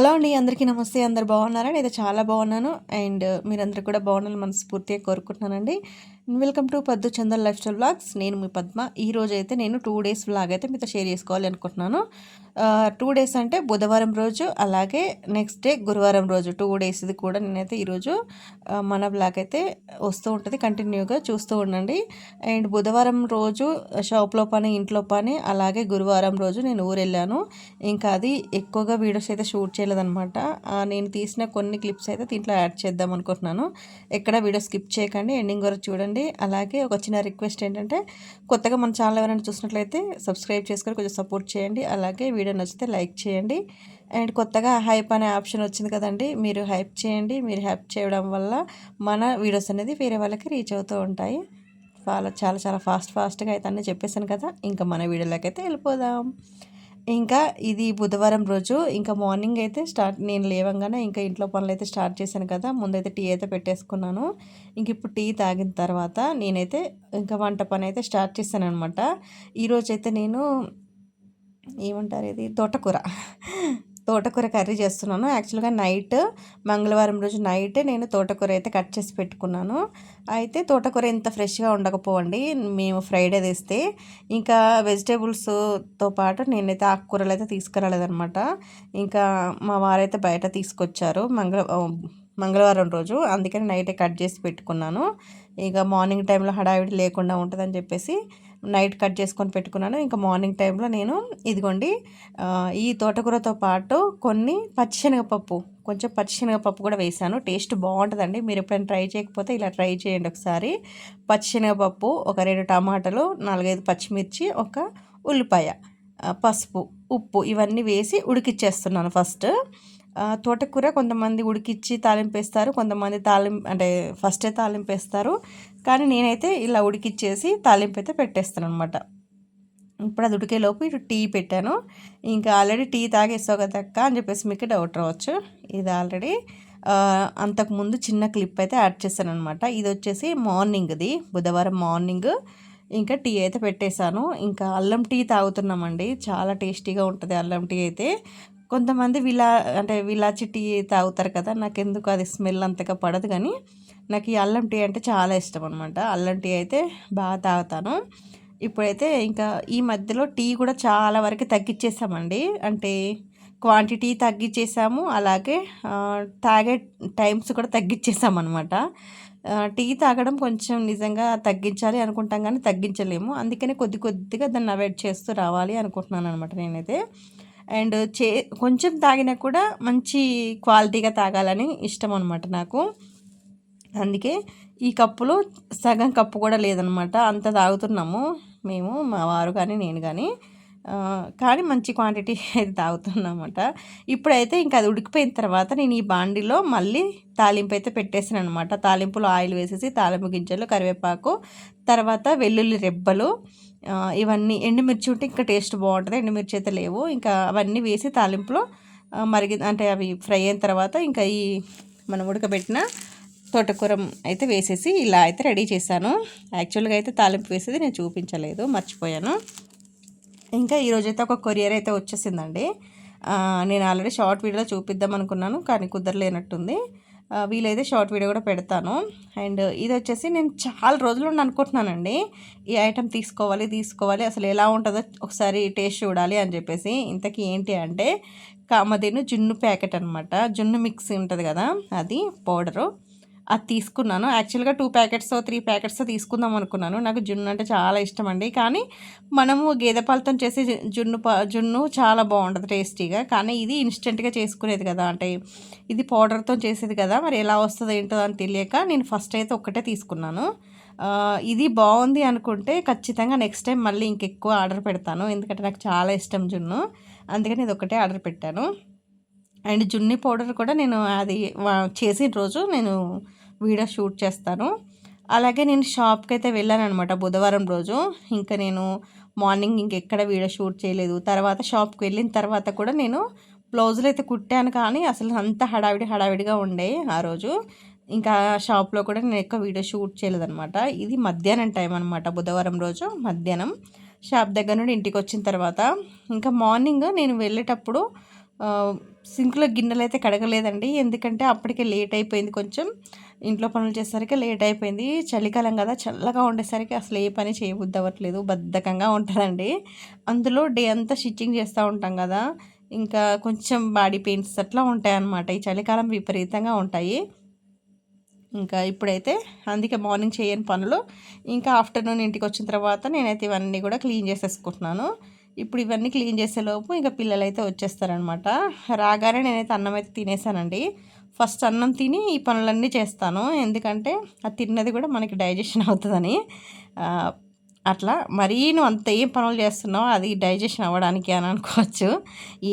Hello అండి అందరికీ నమస్తే. అందరు బాగున్నారా? నేను చాలా బాగున్నాను. అండ్ మీరందరూ కూడా బాగున్నాను మనస్ఫూర్తిగా కోరుకుంటున్నానండి. వెల్కమ్ టు పద్దు చందన్ లైఫ్ స్టైల్ వ్లాగ్స్. నేను మీ పద్మ. ఈ రోజు అయితే నేను టూ డేస్ వ్లాగ్ అయితే మీతో షేర్ చేసుకోవాలి అనుకుంటున్నాను. టూ డేస్ అంటే బుధవారం రోజు అలాగే నెక్స్ట్ డే గురువారం రోజు. టూ డేస్ది కూడా నేనైతే ఈరోజు మన బ్లాగ్ అయితే వస్తూ ఉంటుంది. కంటిన్యూగా చూస్తూ ఉండండి. అండ్ బుధవారం రోజు షాప్లో పని ఇంట్లో పని అలాగే గురువారం రోజు నేను ఊరు వెళ్ళాను ఇంకా అది ఎక్కువగా వీడియోస్ అయితే షూట్ చేయలేదన్నమాట. నేను తీసిన కొన్ని క్లిప్స్ అయితే దీంట్లో యాడ్ చేద్దాం అనుకుంటున్నాను. ఎక్కడ వీడియో స్కిప్ చేయకండి ఎండింగ్ వరకు చూడండి. చేయండి. అలాగే ఒక చిన్న రిక్వెస్ట్ ఏంటంటే కొత్తగా మన ఛానల్ ఎవరైనా చూసినట్లయితే సబ్స్క్రైబ్ చేసుకొని కొంచెం సపోర్ట్ చేయండి. అలాగే వీడియో నచ్చితే లైక్ చేయండి. అండ్ కొత్తగా హైప్ అనే ఆప్షన్ వచ్చింది కదండి మీరు హైప్ చేయండి. మీరు హైప్ చేయడం వల్ల మన వీడియోస్ అనేది వేరే వాళ్ళకి రీచ్ అవుతూ ఉంటాయి. చాలా చాలా చాలా ఫాస్ట్ ఫాస్ట్గా అయితే అన్నీ చెప్పేశాను కదా ఇంకా మన వీడియోలోకి అయితే వెళ్ళిపోదాం. ఇంకా ఇది బుధవారం రోజు. ఇంకా మార్నింగ్ అయితే స్టార్ట్ నేను లేవంగానే ఇంకా ఇంట్లో పనులు అయితే స్టార్ట్ చేశాను కదా. ముందైతే టీ అయితే పెట్టేసుకున్నాను. ఇంక ఇప్పుడు టీ తాగిన తర్వాత నేనైతే ఇంకా వంట పని అయితే స్టార్ట్ చేశాను అనమాట ఈరోజు అయితే నేను ఏమంటారు ఇది? తోటకూర. తోటకూర కర్రీ చేస్తున్నాను. యాక్చువల్గా నైట్ మంగళవారం రోజు నైట్ నేను తోటకూర అయితే కట్ చేసి పెట్టుకున్నాను. అయితే తోటకూర ఇంత ఫ్రెష్గా ఉండకపోవండి. మేము ఫ్రైడే తెస్తే ఇంకా వెజిటేబుల్స్తో పాటు నేనైతే ఆకుకూరలు అయితే తీసుకురాలేదనమాట ఇంకా మా వారైతే బయట తీసుకొచ్చారు. మంగళ మంగళవారం రోజు. అందుకని నైటే కట్ చేసి పెట్టుకున్నాను. ఇక మార్నింగ్ టైంలో హడావిడి లేకుండా ఉంటుందని చెప్పేసి నైట్ కట్ చేసుకొని పెట్టుకున్నాను. ఇంకా మార్నింగ్ టైంలో నేను ఇదిగోండి ఈ తోటకూరతో పాటు కొన్ని పచ్చిశనగపప్పు కొంచెం పచ్చిశనగపప్పు కూడా వేసాను. టేస్ట్ బాగుంటుందండి. మీరు ఎప్పుడైనా ట్రై చేయకపోతే ఇలా ట్రై చేయండి ఒకసారి. పచ్చిశనగపప్పు ఒక రెండు టమాటాలు నాలుగైదు పచ్చిమిర్చి ఒక ఉల్లిపాయ పసుపు ఉప్పు ఇవన్నీ వేసి ఉడికిచ్చేస్తున్నాను ఫస్ట్. తోటకూర కొంతమంది ఉడికిచ్చి తాలింపేస్తారు కొంతమంది తాలిం అంటే ఫస్టే తాలింపేస్తారు. కానీ నేనైతే ఇలా ఉడికిచ్చేసి తాలింపు అయితే పెట్టేస్తాను అనమాట ఇప్పుడు అది ఉడికేలోపు ఇటు టీ పెట్టాను. ఇంకా ఆల్రెడీ టీ తాగేస్తావు కదక్క అని చెప్పేసి మీకు డౌట్ రావచ్చు. ఇది ఆల్రెడీ అంతకుముందు చిన్న క్లిప్ అయితే యాడ్ చేశాను అనమాట ఇది వచ్చేసి మార్నింగ్ది బుధవారం మార్నింగ్. ఇంకా టీ అయితే పెట్టేశాను. ఇంకా అల్లం టీ తాగుతున్నామండి. చాలా టేస్టీగా ఉంటుంది అల్లం టీ అయితే. కొంతమంది విలా అంటే విలాచి టీ తాగుతారు కదా నాకు ఎందుకు అది స్మెల్ అంతగా పడదు కానీ నాకు ఈ అల్లం టీ అంటే చాలా ఇష్టం అనమాట అల్లం టీ అయితే బాగా తాగుతాను. ఇప్పుడైతే ఇంకా ఈ మధ్యలో టీ కూడా చాలా వరకు తగ్గించేసామండి అంటే క్వాంటిటీ తగ్గించేసాము అలాగే తాగే టైమ్స్ కూడా తగ్గించేసామన్నమాట టీ తాగడం కొంచెం నిజంగా తగ్గించాలి అనుకుంటాం కానీ తగ్గించలేము. అందుకనే కొద్ది కొద్దిగా దాన్ని అవాయిడ్ చేస్తూ రావాలి అనుకుంటున్నాను అనమాట నేనైతే. అండ్ చే కొంచెం తాగినా కూడా మంచి క్వాలిటీగా తాగాలని ఇష్టం అనమాట నాకు. అందుకే ఈ కప్పులో సగం కప్పు కూడా లేదనమాట అంత తాగుతున్నాము మేము మా వారు కానీ నేను కానీ. కానీ మంచి క్వాంటిటీ అయితే తాగుతున్నామట. ఇప్పుడైతే ఇంకా అది ఉడికిపోయిన తర్వాత నేను ఈ బాండిలో మళ్ళీ తాలింపు అయితే పెట్టేసాను అనమాట తాలింపులో ఆయిల్ వేసేసి తాలింపు గింజలు కరివేపాకు తర్వాత వెల్లుల్లి రెబ్బలు ఇవన్నీ ఎండుమిర్చి ఉంటే ఇంకా టేస్ట్ బాగుంటుంది ఎండుమిర్చి అయితే లేవు. ఇంకా అవన్నీ వేసి తాలింపులో మరిగి అంటే అవి ఫ్రై అయిన తర్వాత ఇంకా ఈ మనం ఉడకబెట్టిన తోటకూర అయితే వేసేసి ఇలా అయితే రెడీ చేశాను. యాక్చువల్గా అయితే తాలింపు వేసేది నేను చూపించలేదు మర్చిపోయాను. ఇంకా ఈరోజైతే ఒక కొరియర్ అయితే వచ్చేసిందండి. నేను ఆల్రెడీ షార్ట్ వీడియోలో చూపిద్దాం అనుకున్నాను కానీ కుదరలేనట్టుంది. వీలైతే షార్ట్ వీడియో కూడా పెడతాను. అండ్ ఇది వచ్చేసి నేను చాలా రోజులు నుండి అనుకుంటున్నానండి. ఈ ఐటెం తీసుకోవాలి తీసుకోవాలి అసలు ఎలా ఉంటుందో ఒకసారి టేస్ట్ చూడాలి అని చెప్పేసి. ఇంతకీ ఏంటి అంటే కామధేను జున్ను ప్యాకెట్ అనమాట జున్ను మిక్స్ ఉంటుంది కదా అది పౌడరు. అది తీసుకున్నాను. యాక్చువల్గా టూ ప్యాకెట్స్ త్రీ ప్యాకెట్స్ తీసుకుందాం అనుకున్నాను. నాకు జున్ను అంటే చాలా ఇష్టం అండి కానీ మనము గేదె పాలతో చేసే జున్ను జున్ను చాలా బాగుంటుంది టేస్టీగా. కానీ ఇది ఇన్స్టెంట్గా చేసుకునేది కదా అంటే ఇది పౌడర్తో చేసేది కదా మరి ఎలా వస్తుందో ఏంటో అని తెలియక నేను ఫస్ట్ అయితే ఒక్కటే తీసుకున్నాను. ఇది బాగుంది అనుకుంటే ఖచ్చితంగా నెక్స్ట్ టైం మళ్ళీ ఇంకెక్కువ ఆర్డర్ పెడతాను. ఎందుకంటే నాకు చాలా ఇష్టం జున్ను. అందుకని ఇది ఒకటే ఆర్డర్ పెట్టాను. అండ్ జున్ని పౌడర్ కూడా నేను అది చేసిన రోజు నేను వీడియో షూట్ చేస్తాను. అలాగే నేను షాప్కి అయితే వెళ్ళాను అనమాట బుధవారం రోజు. ఇంకా నేను మార్నింగ్ ఇంకెక్కడ వీడియో షూట్ చేయలేదు. తర్వాత షాప్కి వెళ్ళిన తర్వాత కూడా నేను బ్లౌజులు అయితే కుట్టాను కానీ అసలు అంత హడావిడి హడావిడిగా ఉండే ఆ రోజు. ఇంకా షాప్లో కూడా నేను ఎక్కువ వీడియో షూట్ చేయలేదనమాట ఇది మధ్యాహ్నం టైం అనమాట బుధవారం రోజు మధ్యాహ్నం. షాప్ దగ్గర నుండి ఇంటికి వచ్చిన తర్వాత ఇంకా మార్నింగ్ నేను వెళ్ళేటప్పుడు సింక్లో గిన్నెలు అయితే కడగలేదండి. ఎందుకంటే అప్పటికే లేట్ అయిపోయింది కొంచెం. ఇంట్లో పనులు చేసేసరికి లేట్ అయిపోయింది. చలికాలం కదా చల్లగా ఉండేసరికి అసలు ఏ పని చేయబుద్ది అవ్వట్లేదు. బద్ధకంగా ఉంటుందండి. అందులో డే అంతా స్టిచ్చింగ్ చేస్తూ ఉంటాం కదా ఇంకా కొంచెం బాడీ పెయిన్స్ అట్లా ఉంటాయి అన్నమాట ఈ చలికాలం విపరీతంగా ఉంటాయి. ఇంకా ఇప్పుడైతే అందుకే మార్నింగ్ చేయని పనులు ఇంకా ఆఫ్టర్నూన్ ఇంటికి వచ్చిన తర్వాత నేనైతే ఇవన్నీ కూడా క్లీన్ చేసేసుకుంటున్నాను. ఇప్పుడు ఇవన్నీ క్లీన్ చేసేలోపు ఇంకా పిల్లలు అయితే వచ్చేస్తారనమాట రాగానే నేనైతే అన్నం అయితే తినేసానండి. ఫస్ట్ అన్నం తిని ఈ పనులన్నీ చేస్తాను. ఎందుకంటే అది తిన్నది కూడా మనకి డైజెషన్ అవుతుందని. అట్లా మరీ నువ్వు అంత ఏం పనులు చేస్తున్నావు అది డైజెషన్ అవ్వడానికి అని అనుకోవచ్చు.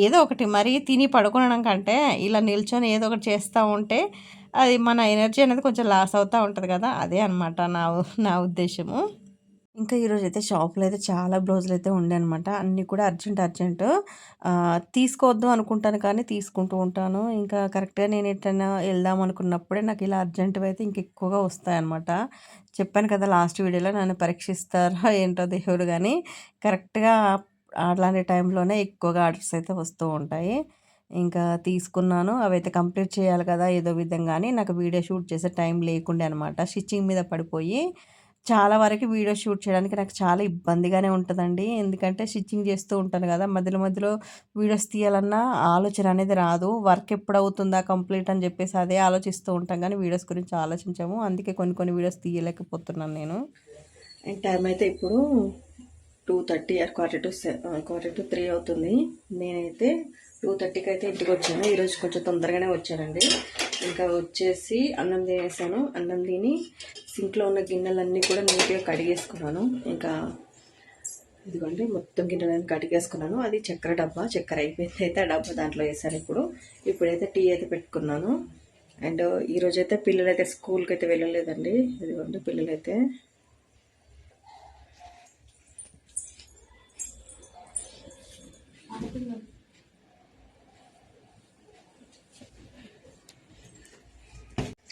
ఏదో ఒకటి మరీ తిని పడుకోవడం కంటే ఇలా నిల్చొని ఏదో ఒకటి చేస్తూ ఉంటే అది మన ఎనర్జీ అనేది కొంచెం లాస్ అవుతూ ఉంటుంది కదా. అదే అనమాట నా నా ఉద్దేశము. ఇంకా ఈరోజు అయితే షాప్లో అయితే చాలా బ్లౌజులు అయితే ఉండే అనమాట అన్నీ కూడా అర్జెంట్ అర్జెంట్. తీసుకోవద్దు అనుకుంటాను కానీ తీసుకుంటూ ఉంటాను. ఇంకా కరెక్ట్గా నేను ఎట్లయినా వెళ్దాం అనుకున్నప్పుడే నాకు ఇలా అర్జెంటువి అయితే ఇంక ఎక్కువగా వస్తాయన్నమాట. చెప్పాను కదా లాస్ట్ వీడియోలో నన్ను పరీక్షిస్తారో ఏంటో దేవుడు కానీ కరెక్ట్గా అలాంటి టైంలోనే ఎక్కువగా ఆర్డర్స్ అయితే వస్తూ ఉంటాయి. ఇంకా తీసుకున్నాను. అవైతే కంప్లీట్ చేయాలి కదా ఏదో విధంగా నాకు వీడియో షూట్ చేసే టైం లేకుండే అనమాట స్టిచ్చింగ్ మీద పడిపోయి చాలా వరకు వీడియో షూట్ చేయడానికి నాకు చాలా ఇబ్బందిగానే ఉంటుందండి. ఎందుకంటే స్టిచ్చింగ్ చేస్తూ ఉంటాను కదా మధ్యలో మధ్యలో వీడియోస్ తీయాలన్నా ఆలోచన అనేది రాదు. వర్క్ ఎప్పుడు అవుతుందా కంప్లీట్ అని చెప్పేసి అదే ఆలోచిస్తూ ఉంటాం కానీ వీడియోస్ గురించి ఆలోచించాము. అందుకే కొన్ని కొన్ని వీడియోస్ తీయలేకపోతున్నాను నేను. అండ్ టైం అయితే ఇప్పుడు two thirty or quarter to quarter to three అవుతుంది. నేనైతే టూ థర్టీకి అయితే ఇంటికి వచ్చాను. ఈరోజు కొంచెం తొందరగానే వచ్చానండి. ఇంకా వచ్చేసి అన్నం తినేసాను. అన్నం తిని సింక్లో ఉన్న గిన్నెలన్నీ కూడా నీట్గా కడిగేసుకున్నాను. ఇంకా ఇదిగోండి మొత్తం గిన్నెలన్నీ కడిగేసుకున్నాను. అది చక్కెర డబ్బా. చక్కెర అయిపోయింది అయితే ఆ డబ్బా దాంట్లో వేసాను ఇప్పుడు. ఇప్పుడైతే టీ అయితే పెట్టుకున్నాను. అండ్ ఈరోజు అయితే స్కూల్కి అయితే వెళ్ళలేదండి. ఇదిగోండి పిల్లలైతే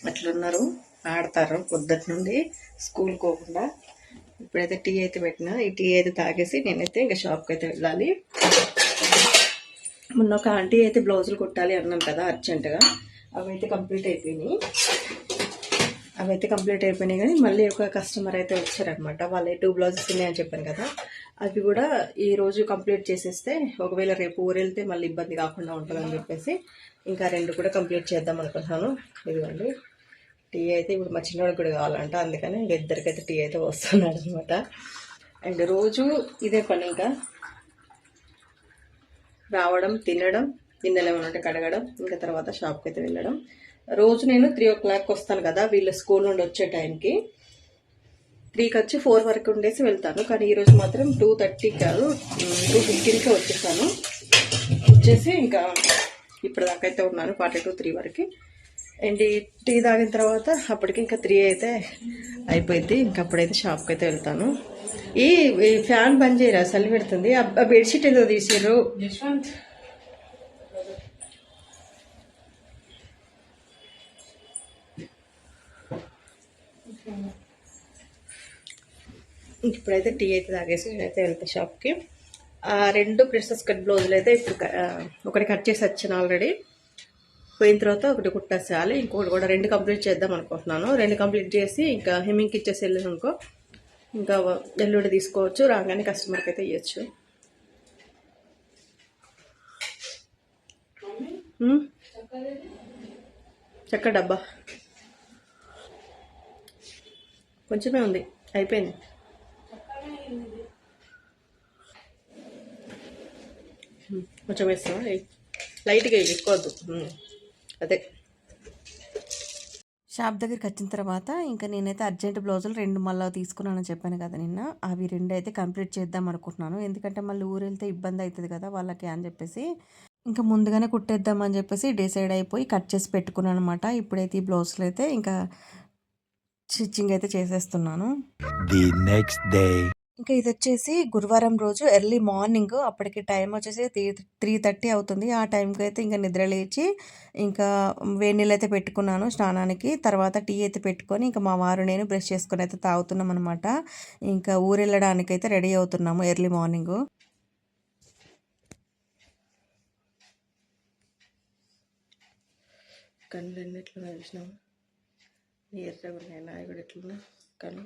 అట్లున్నారు. ఆడతారు పొద్దుటి నుండి స్కూల్కి పోకుండా. ఇప్పుడైతే టీ అయితే పెట్టిన. ఈ టీ అయితే తాగేసి నేనైతే ఇంకా షాప్కి అయితే వెళ్ళాలి. మొన్న ఒక ఆంటీ అయితే బ్లౌజులు కుట్టాలి అన్నాను కదా అర్జెంటుగా అయితే కంప్లీట్ అయిపోయినాయి. అవైతే కంప్లీట్ అయిపోయినాయి కానీ మళ్ళీ ఒక కస్టమర్ అయితే వచ్చారనమాట వాళ్ళే టూ బ్లౌజెస్ ఉన్నాయని చెప్పాను కదా. అవి కూడా ఈ రోజు కంప్లీట్ చేసేస్తే ఒకవేళ రేపు ఊరెళ్తే మళ్ళీ ఇబ్బంది కాకుండా ఉంటుందని చెప్పేసి ఇంకా రెండు కూడా కంప్లీట్ చేద్దాం అనుకుంటున్నాను. ఇదిగోండి. టీ అయితే ఇప్పుడు మా చిన్నవాడికి కూడా కావాలంట. అందుకని ఇద్దరికైతే టీ అయితే వస్తున్నాడు అనమాట అండ్ రోజు ఇదే పని ఇంకా. రావడం తినడం గిన్నెలు ఏమైనా ఉంటే కడగడం ఇంకా తర్వాత షాప్కి అయితే వెళ్ళడం. రోజు నేను త్రీ ఓ క్లాక్ వస్తాను కదా వీళ్ళ స్కూల్ నుండి వచ్చే టైంకి త్రీకి వచ్చి ఫోర్ వరకు ఉండేసి వెళ్తాను. కానీ ఈరోజు మాత్రం టూ థర్టీ కాదు టూ ఫిఫ్టీన్కే వచ్చేసాను. వచ్చేసి ఇంకా ఇప్పుడు దాకైతే ఉన్నాను ఫార్టీ టూ త్రీ వరకు అండ్ టీ తాగిన తర్వాత అప్పటికి ఇంకా త్రీ అయితే అయిపోయింది. ఇంకా అప్పుడైతే షాప్కి అయితే వెళ్తాను. ఈ ఫ్యాన్ బంద్ చేయరా? చలి పెడుతుంది. ఆ బెడ్షీట్ ఏదో తీసారు ఇప్పుడైతే టీ అయితే తాగేసి నేనైతే వెళ్తా షాప్కి. ఆ రెండు ప్రిన్సెస్ కట్ బ్లౌజులు అయితే ఇప్పుడు ఒకటి కట్ చేసి వచ్చాను ఆల్రెడీ. పోయిన తర్వాత ఒకటి కుట్టేసేయాలి. ఇంకొకటి కూడా రెండు కంప్లీట్ చేద్దాం అనుకుంటున్నాను. రెండు కంప్లీట్ చేసి ఇంకా హెమ్మింగ్కి ఇచ్చేసి వెళ్ళాను అనుకో ఇంకా ఎల్లుండి తీసుకోవచ్చు. రాగానే కస్టమర్కి అయితే ఇవ్వచ్చు చక్క డబ్బా. కొంచెమే ఉంది. అయిపోయింది. కొంచెం వేస్తావా లైట్గా ఎక్కువద్దు. అదే. షాప్ దగ్గరికి వచ్చిన తర్వాత ఇంకా నేనైతే అర్జెంట్ బ్లౌజులు రెండు మళ్ళీ తీసుకున్నానని చెప్పాను కదా నిన్న. అవి రెండు అయితే కంప్లీట్ చేద్దాం అనుకుంటున్నాను. ఎందుకంటే మళ్ళీ ఊరు వెళ్తే ఇబ్బంది అవుతుంది కదా వాళ్ళకి అని చెప్పేసి. ఇంకా ముందుగానే కుట్టేద్దామని చెప్పేసి డిసైడ్ అయిపోయి కట్ చేసి పెట్టుకున్నాను అనమాట ఇప్పుడైతే ఈ బ్లౌజులు అయితే ఇంకా స్టిచ్చింగ్ అయితే చేసేస్తున్నాను. ది నెక్స్ట్ డే ఇంకా ఇది వచ్చేసి గురువారం రోజు ఎర్లీ మార్నింగ్ అప్పటికి టైం వచ్చేసి త్రీ త్రీ థర్టీ అవుతుంది. ఆ టైంకి అయితే ఇంకా నిద్ర లేచి ఇంకా వేడి నీళ్ళు అయితే పెట్టుకున్నాను స్నానానికి. తర్వాత టీ అయితే పెట్టుకొని ఇంకా మా వారు నేను బ్రష్ చేసుకొని అయితే తాగుతున్నాం అనమాట ఇంకా ఊరు వెళ్ళడానికి అయితే రెడీ అవుతున్నాము ఎర్లీ మార్నింగ్. కళ్ళు ఎన్ని ఎట్లా వేసినాము ఎర్రగా ఉన్నాయి నాయి కూడా ఎట్లున్నా కళ్ళు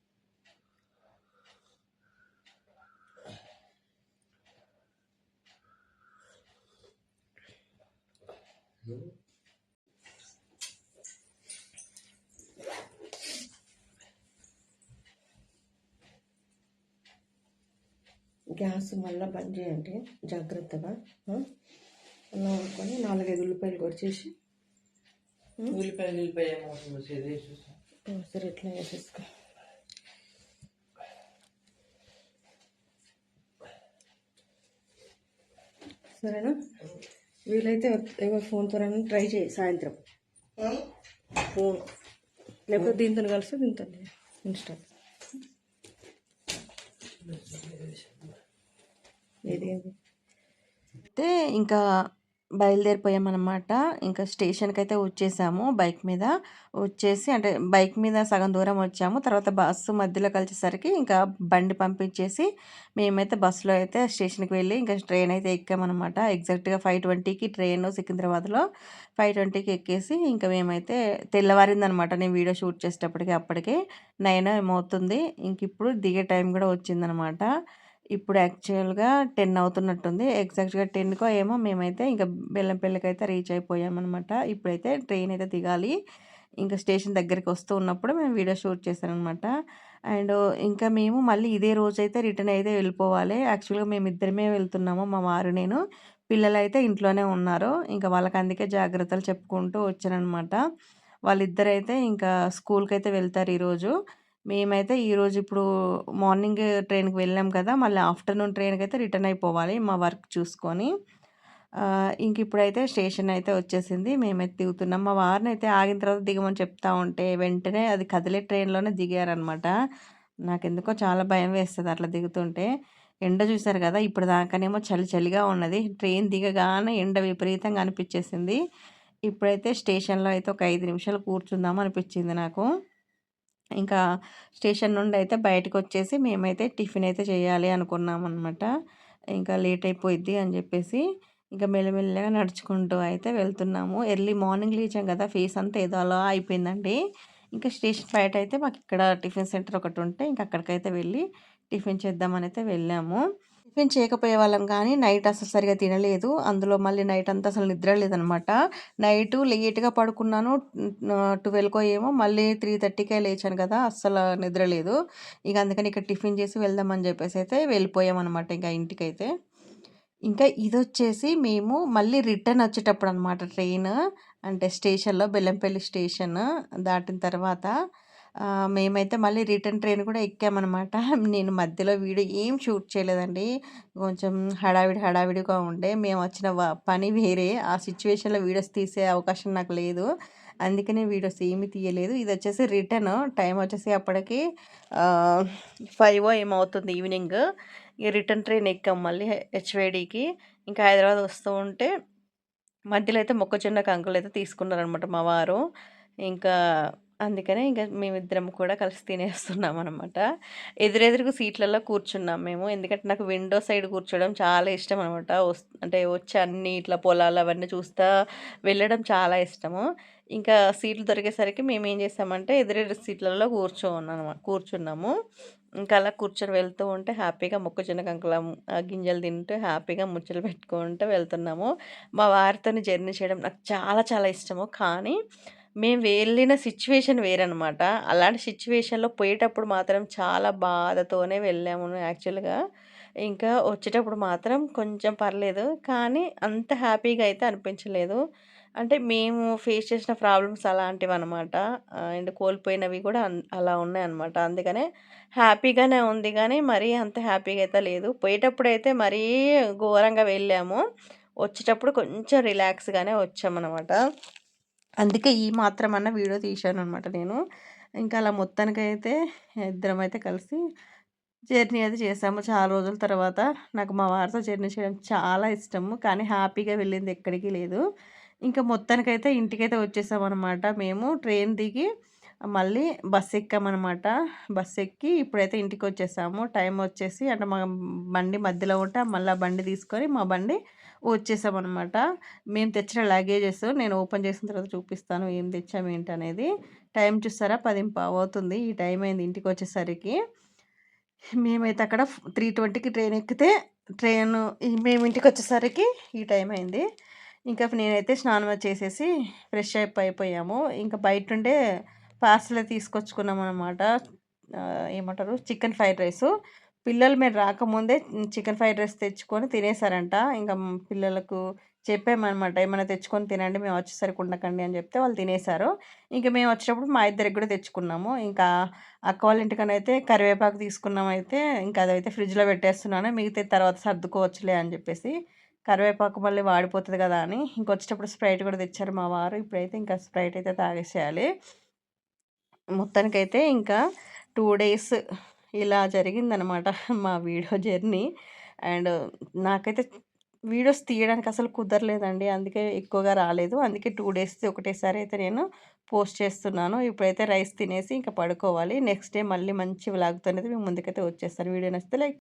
బంద్ చేయండి జాగ్రత్తగా వండుకొని నాలుగైదు ఉల్లిపాయలు కొరిచేసి ఉల్లిపాయలు ఉల్లిపాయ సరే ఇట్లా వేసేసుకో. సరేనా? వీలైతే ఎవరు ఫోన్తో ట్రై చేయి సాయంత్రం. ఫోన్. లేకపోతే దీంతో కలిసి దీంతో ఇన్స్టా ఏది ఏది అయితే ఇంకా బయలుదేరిపోయామన్నమాట. ఇంకా స్టేషన్కి అయితే వచ్చేసాము బైక్ మీద. వచ్చేసి అంటే బైక్ మీద సగం దూరం వచ్చాము. తర్వాత బస్సు మధ్యలో కలిసేసరికి ఇంకా బండి పంపించేసి మేమైతే బస్సులో అయితే స్టేషన్కి వెళ్ళి ఇంకా ట్రైన్ అయితే ఎక్కామన్నమాట. ఎగ్జాక్ట్గా ఫైవ్ ట్వంటీకి ట్రైన్ సికింద్రాబాద్లో ఫైవ్ ట్వంటీకి ఎక్కేసి ఇంకా మేమైతే తెల్లవారిందనమాట నేను వీడియో షూట్ చేసేటప్పటికి అప్పటికే నైన్ ఏమవుతుంది. ఇంక ఇప్పుడు దిగే టైం కూడా వచ్చిందనమాట ఇప్పుడు యాక్చువల్గా టెన్ అవుతున్నట్టుంది. ఎగ్జాక్ట్గా టెన్కో ఏమో మేమైతే ఇంకా బెల్లంపల్లికి అయితే రీచ్ అయిపోయామన్నమాట. ఇప్పుడైతే ట్రైన్ అయితే దిగాలి. ఇంకా స్టేషన్ దగ్గరికి వస్తూ ఉన్నప్పుడు మేము వీడియో షూట్ చేశాను అనమాట అండ్ ఇంకా మేము మళ్ళీ ఇదే రోజు అయితే రిటర్న్ అయితే వెళ్ళిపోవాలి. యాక్చువల్గా మేము ఇద్దరమే వెళ్తున్నాము. మా వారు నేను పిల్లలు అయితే ఇంట్లోనే ఉన్నారు. ఇంకా వాళ్ళకి అందుకే జాగ్రత్తలు చెప్పుకుంటూ వచ్చానమాట వాళ్ళిద్దరైతే ఇంకా స్కూల్కి అయితే వెళ్తారు ఈరోజు. మేమైతే ఈరోజు ఇప్పుడు మార్నింగ్ ట్రైన్కి వెళ్ళాం కదా! మళ్ళీ ఆఫ్టర్నూన్ ట్రైన్కి అయితే రిటర్న్ అయిపోవాలి మా వర్క్ చూసుకొని. ఇంక ఇప్పుడైతే స్టేషన్ అయితే వచ్చేసింది. మేమైతే దిగుతున్నాం. మా వారిని అయితే ఆగిన తర్వాత దిగమని చెప్తా ఉంటే వెంటనే అది కదిలే ట్రైన్లోనే దిగారనమాట నాకెందుకో చాలా భయం వేస్తుంది అట్లా దిగుతుంటే. ఎండ చూశారు కదా! ఇప్పుడు దాకానేమో చలి చలిగా ఉన్నది. ట్రైన్ దిగగానే ఎండ విపరీతంగా అనిపించేసింది. ఇప్పుడైతే స్టేషన్లో అయితే ఒక ఐదు నిమిషాలు కూర్చుందాం అనిపించింది నాకు. ఇంకా స్టేషన్ నుండి అయితే బయటకు వచ్చేసి మేమైతే టిఫిన్ అయితే చేయాలి అనుకున్నాం అనమాట ఇంకా లేట్ అయిపోయిద్ది అని చెప్పేసి ఇంకా మెల్లమెల్లగా నడుచుకుంటూ అయితే వెళ్తున్నాము. ఎర్లీ మార్నింగ్ లేచాం కదా ఫేస్ అంతా ఏదో అలా అయిపోయిందండి. ఇంకా స్టేషన్ బయట అయితే మాకు ఇక్కడ టిఫిన్ సెంటర్ ఒకటి ఉంటే ఇంకా అక్కడికైతే వెళ్ళి టిఫిన్ చేద్దామని అయితే వెళ్ళాము. టిఫిన్ చేయకపోయే వాళ్ళం కానీ నైట్ అసలు సరిగా తినలేదు. అందులో మళ్ళీ నైట్ అంతా అసలు నిద్ర లేదనమాట. నైట్ లేట్గా పడుకున్నాను. ట్వెల్వ్కో ఏమో మళ్ళీ త్రీ థర్టీకే లేచాను కదా అస్సలు నిద్ర లేదు. ఇక అందుకని ఇక్కడ టిఫిన్ చేసి వెళ్దామని చెప్పేసి అయితే వెళ్ళిపోయామన్నమాట ఇంకా ఇంటికైతే. ఇంకా ఇది వచ్చేసి మేము మళ్ళీ రిటర్న్ వచ్చేటప్పుడు అనమాట ట్రైన్ అంటే స్టేషన్లో బెల్లంపల్లి స్టేషన్ దాటిన తర్వాత మేమైతే మళ్ళీ రిటర్న్ ట్రైన్ కూడా ఎక్కామన్నమాట. నేను మధ్యలో వీడియో ఏం షూట్ చేయలేదండి. కొంచెం హడావిడి హడావిడిగా ఉండే. మేము వచ్చిన పని వేరే. ఆ సిచ్యువేషన్లో వీడియోస్ తీసే అవకాశం నాకు లేదు. అందుకనే వీడియోస్ ఏమి తీయలేదు. ఇది వచ్చేసి రిటర్న్. టైం వచ్చేసి అప్పటికి ఫైవ్ ఏమవుతుంది ఈవినింగ్. ఇక రిటర్న్ ట్రైన్ ఎక్కాం మళ్ళీ హెచ్వేడికి. ఇంకా హైదరాబాద్ వస్తూ ఉంటే మధ్యలో అయితే మొక్కజొన్న కంకులు అయితే తీసుకున్నారనమాట మా వారు. ఇంకా అందుకనే ఇంకా మేమిద్దరం కూడా కలిసి తినేస్తున్నాం అనమాట ఎదురెదురుకు సీట్లలో కూర్చున్నాం మేము. ఎందుకంటే నాకు విండో సైడ్ కూర్చోవడం చాలా ఇష్టం అనమాట అంటే వచ్చి అన్ని ఇట్లా పొలాలు అవన్నీ చూస్తా వెళ్ళడం చాలా ఇష్టము. ఇంకా సీట్లు దొరికేసరికి మేము ఏం చేసామంటే ఎదురెదురు సీట్లలో కూర్చోన్నాము కూర్చున్నాము. ఇంకా అలా కూర్చొని వెళ్తూ ఉంటే హ్యాపీగా మొక్కజొన్న కంకుల గింజలు తింటూ హ్యాపీగా ముచ్చలు పెట్టుకుంటూ వెళ్తున్నాము. మా వారితో జర్నీ చేయడం నాకు చాలా చాలా ఇష్టము. కానీ మేము వెళ్ళిన సిచ్యువేషన్ వేరనమాట అలాంటి సిచ్యువేషన్లో పోయేటప్పుడు మాత్రం చాలా బాధతోనే వెళ్ళాము యాక్చువల్గా. ఇంకా వచ్చేటప్పుడు మాత్రం కొంచెం పర్లేదు కానీ అంత హ్యాపీగా అయితే అనిపించలేదు. అంటే మేము ఫేస్ చేసిన ప్రాబ్లమ్స్ అలాంటివి అనమాట అండ్ కోల్పోయినవి కూడా అలా ఉన్నాయన్నమాట. అందుకనే హ్యాపీగానే ఉంది కానీ మరీ అంత హ్యాపీగా అయితే లేదు. పోయేటప్పుడు అయితే మరీ ఘోరంగా వెళ్ళాము. వచ్చేటప్పుడు కొంచెం రిలాక్స్గానే వచ్చామన్నమాట. అందుకే ఈ మాత్రం అన్న వీడియో తీశాను అనమాట నేను. ఇంకా అలా మొత్తానికైతే ఇద్దరం అయితే కలిసి జర్నీ అయితే చేసాము. చాలా రోజుల తర్వాత నాకు మా వారితో జర్నీ చేయడం చాలా ఇష్టము కానీ హ్యాపీగా వెళ్ళింది ఎక్కడికి లేదు. ఇంకా మొత్తానికైతే ఇంటికైతే వచ్చేసామన్నమాట. మేము ట్రైన్ దిగి మళ్ళీ బస్ ఎక్కామన్నమాట. బస్ ఎక్కి ఇప్పుడైతే ఇంటికి వచ్చేసాము. టైం వచ్చేసి అంటే మా బండి మధ్యలో ఉంటే మళ్ళీ బండి తీసుకొని మా బండి వచ్చేసామన్నమాట. మేము తెచ్చిన లగేజెస్ నేను ఓపెన్ చేసిన తర్వాత చూపిస్తాను ఏం తెచ్చాము ఏంటి అనేది టైం చూస్తారా? పది అవుతుంది. ఈ టైం అయింది ఇంటికి వచ్చేసరికి. మేమైతే అక్కడ త్రీ ట్వంటీకి ట్రైన్ ఎక్కితే ట్రైన్ మేము ఇంటికి వచ్చేసరికి ఈ టైం అయింది. ఇంకా నేనైతే స్నానం చేసేసి ఫ్రెష్ అప్ అయిపోయాము. ఇంకా బయట ఉండే పార్సల్ తీసుకొచ్చుకున్నాం అనమాట ఏమంటారు? Chicken fried rice. పిల్లలు మీరు రాకముందే చికెన్ ఫ్రైడ్ రైస్ తెచ్చుకొని తినేసారంట ఇంకా పిల్లలకు చెప్పామన్నమాట ఏమైనా తెచ్చుకొని తినండి మేము వచ్చేసరికి ఉండకండి అని చెప్తే వాళ్ళు తినేసారు ఇంకా మేము వచ్చేటప్పుడు మా ఇద్దరికి కూడా తెచ్చుకున్నాము. ఇంకా అక్క వాళ్ళ ఇంటికనైతే కరివేపాకు తీసుకున్నాం అయితే ఇంకా అదైతే ఫ్రిడ్జ్లో పెట్టేస్తున్నాను మిగతా తర్వాత సర్దుకోవచ్చులే అని చెప్పేసి కరివేపాకు మళ్ళీ వాడిపోతుంది కదా అని. ఇంకొచ్చేటప్పుడు స్ప్రైట్ కూడా తెచ్చారు మా వారు. ఇప్పుడైతే ఇంకా స్ప్రైట్ అయితే తాగేసేయాలి. మొత్తానికైతే ఇంకా టూ డేస్ ఇలా జరిగిందనమాట మా వీడియో జర్నీ. అండ్ నాకైతే వీడియోస్ తీయడానికి అసలు కుదరలేదండి. అందుకే ఎక్కువగా రాలేదు. అందుకే టూ డేస్ ఒకటేసారి అయితే నేను పోస్ట్ చేస్తున్నాను. ఇప్పుడైతే రైస్ తినేసి ఇంకా పడుకోవాలి. నెక్స్ట్ డే మళ్ళీ మంచి వ్లాగ్తో అనేది మేము ముందుకైతే వచ్చేస్తాను. వీడియో నచ్చితే లైక్